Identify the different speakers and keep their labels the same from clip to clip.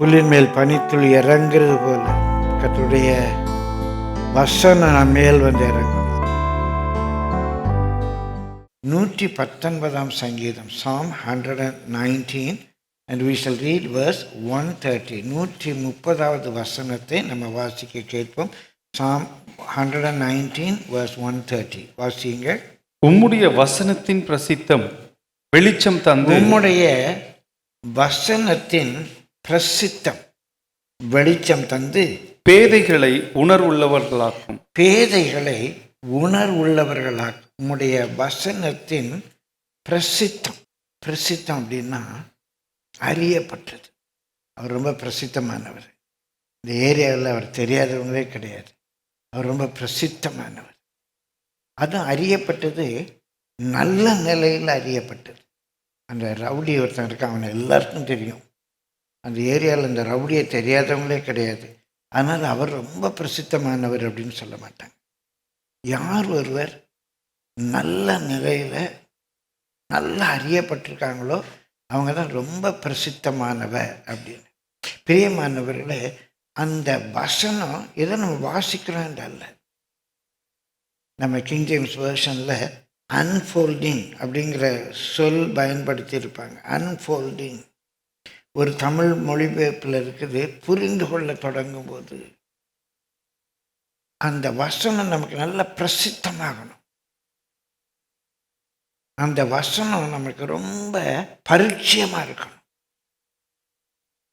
Speaker 1: புல்லின் மேல் பனித்துளி இறங்குறது போல. கர்த்தருடைய வசனம் மேல் வந்து இறங்கும் நூற்றி பத்தொன்பதாம் சங்கீதம் psalm hundred and nineteen and we shall read verse one thirty நூற்றி முப்பதாவது வசனத்தை நம்ம வாசிக்க கேட்போம். Psalm hundred and nineteen verse one thirty வாசிங்க
Speaker 2: உம்முடைய வசனத்தின் பிரசித்தம் வெளிச்சம் தந்து
Speaker 1: உம்முடைய வசனத்தின் பிரசித்தம் வெளிச்சம் தந்து
Speaker 2: பேதைகளை உணர்வுள்ளவர்களாக்கும்.
Speaker 1: பேதைகளை உணர்வுள்ளவர்களாக உம்முடைய வசனத்தின் பிரசித்தம். பிரசித்தம் அப்படின்னா அறியப்பட்டது. அவர் ரொம்ப பிரசித்தமானவர். இந்த ஏரியாவில் அவர் தெரியாதவங்களே கிடையாது. அவர் ரொம்ப பிரசித்தமானவர். அதுவும் அறியப்பட்டது நல்ல நிலையில் அறியப்பட்டது. அந்த ரவுடி ஒருத்தன் இருக்கான் அவனை எல்லாருக்கும் தெரியும். அந்த ஏரியாவில் இந்த ரவுடியை தெரியாதவங்களே கிடையாது. ஆனால் அவர் ரொம்ப பிரசித்தமானவர் அப்படின்னு சொல்ல மாட்டாங்க. யார் ஒருவர் நல்ல நிலையில் நல்லா அறியப்பட்டிருக்காங்களோ அவங்க தான் ரொம்ப பிரசித்தமானவர் அப்படின்னு. பிரியமானவர்களே அந்த வசனம் எதை நம்ம வாசிக்கிறோம் அல்ல. நம்ம கிங் ஜேம்ஸ் வேர்ஷனில் அன்ஃபோல்டிங் அப்படிங்கிற சொல் பயன்படுத்தியிருப்பாங்க. அன்ஃபோல்டிங் ஒரு தமிழ் மொழிபெயர்ப்பில் இருக்குது புரிந்து கொள்ள தொடங்கும் போது அந்த வசனம் நமக்கு நல்ல பிரசித்தமாகணும். அந்த வசனம் நமக்கு ரொம்ப பரிச்சயமாக இருக்கணும்.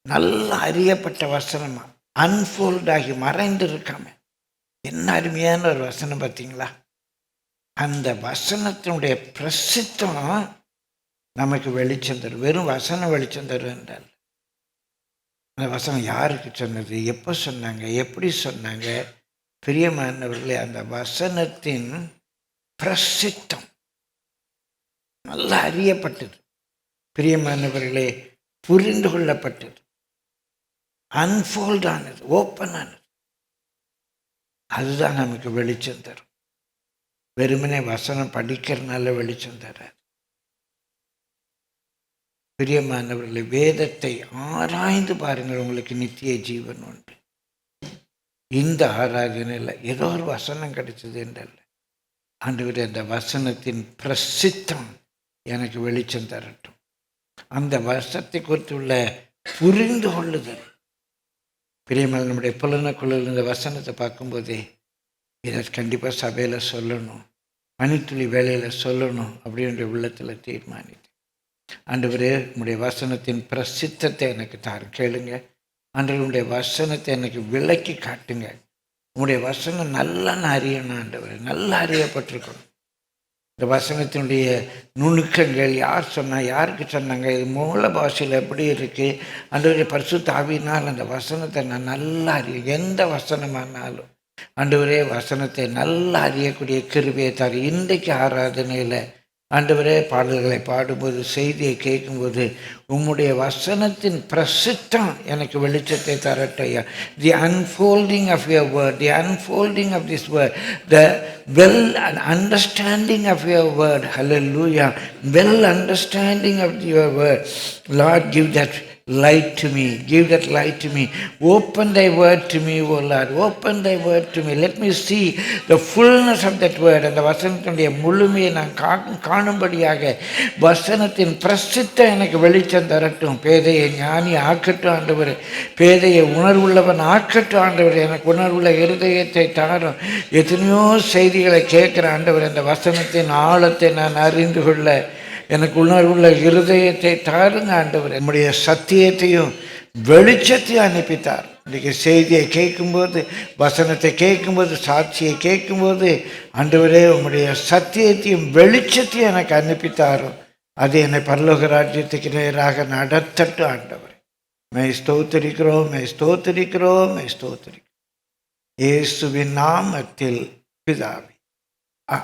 Speaker 1: நல்ல அறியப்பட்ட வசனமாக அன்ஃபோல்ட் ஆகி மறைந்து இருக்காம என்ன அருமையான ஒரு வசனம் பார்த்தீங்களா? அந்த வசனத்தினுடைய பிரசித்தம் நமக்கு வெளிச்சம் தரும். வெறும் வசனம் வெளிச்சம் தரும் என்றால் அந்த வசனம் யாருக்கு சொன்னது? எப்போ சொன்னாங்க? எப்படி சொன்னாங்க? பிரியமானவர்களே அந்த வசனத்தின் பிரசித்தம் நல்லா அறியப்பட்டது. பிரியமானவர்களே புரிந்து கொள்ளப்பட்டது. அன்ஃபோல்ட் ஆனது ஓப்பன் ஆனது. அதுதான் நமக்கு வெளிச்சம் தரும். வெறுமனே வசனம் படிக்கிறதுனால வெளிச்சம் தராது. பிரியமானவர்களை வேதத்தை ஆராய்ந்து பாருங்கள் உங்களுக்கு நித்திய ஜீவன் உண்டு. இந்த ஆராதனையில் ஏதோ ஒரு வசனம் கிடைச்சது என்றல்ல. ஆண்டவர் அந்த வசனத்தின் பிரசித்தம் எனக்கு வெளிச்சம் தரட்டும். அந்த வசத்தை குறித்துள்ள புரிந்து கொள்ளுதல். பிரியமல் நம்முடைய புலனக்குழுவில் இந்த வசனத்தை பார்க்கும்போதே இதை கண்டிப்பாக சபையில் சொல்லணும் மணித்துளி வேலையில் சொல்லணும் அப்படின்ற உள்ளத்தில் தீர்மானி ஆண்டவரே உங்களுடைய வசனத்தின் பிரசித்தத்தை எனக்கு தாரு. கேளுங்க. ஆண்டவருடைய வசனத்தை எனக்கு விலக்கி காட்டுங்க. உங்களுடைய வசனம் நல்லா நான் அறியணும் ஆண்டவர். நல்லா அறியப்பட்டிருக்கணும். இந்த வசனத்தினுடைய நுணுக்கங்கள் யார் சொன்னால் யாருக்கு சொன்னாங்க இது மூல பாஷையில் எப்படி இருக்குது ஆண்டவருடைய பரிசு தாவினால் அந்த வசனத்தை நான் நல்லா அறிய எந்த வசனமானாலும். அன்றுவரே வசனத்தை நல்லா அறியக்கூடிய கிருபியை தார். இன்றைக்கு ஆராதனையில் ஆண்டவரே பாடல்களை பாடும்போது செய்தியை கேட்கும்போது உம்முடைய வசனத்தின் பிரசித்தம் எனக்கு வெளிச்சத்தை தரட்டையா. The unfolding of your word the unfolding of this word the well understanding of your word hallelujah well understanding of your word Lord give that light to me. Give that light to me. Open thy word to me, O Lord. Open thy word to me. Let me see the fullness of that word. அந்த வசனத்தினுடைய முழுமையை நான் கா- காணும்படியாக வசனத்தின் பிரசித்தம் எனக்கு வெளிச்சம் தரட்டும் பேதையை ஞானி ஆக்கட்டும் ஆண்டவர் பேதையை உணர்வுள்ளவன் ஆக்கட்டும் ஆண்டவர் எனக்கு உணர்வுள்ள இருதயத்தை தாரும் எத்தனையோ செய்திகளை கேட்குற ஆண்டவர் அந்த வசனத்தின் ஆழத்தை நான் அறிந்து கொள்ள எனக்கு உணர்வுள்ள இருதயத்தை தாருங்க ஆண்டவர். நம்முடைய சத்தியத்தையும் வெளிச்சத்தையும் அனுப்பித்தார். இன்றைக்கு செய்தியை கேட்கும்போது வசனத்தை கேட்கும்போது சாட்சியை கேட்கும்போது ஆண்டவரே உம்முடைய சத்தியத்தையும் வெளிச்சத்தையும் எனக்கு அனுப்பித்தாரும் அது என்னை பரலோக ராஜ்யத்துக்கு நேராக நடத்தட்டும் ஆண்டவர். மே ஸ்தோத்தரிக்கிறோம் மே ஸ்தோத்தரிக்கிறோம் மே ஸ்தோத்தரிக்கிறோம். இயேசுவின் நாமத்தில் பிதாவி. ஆ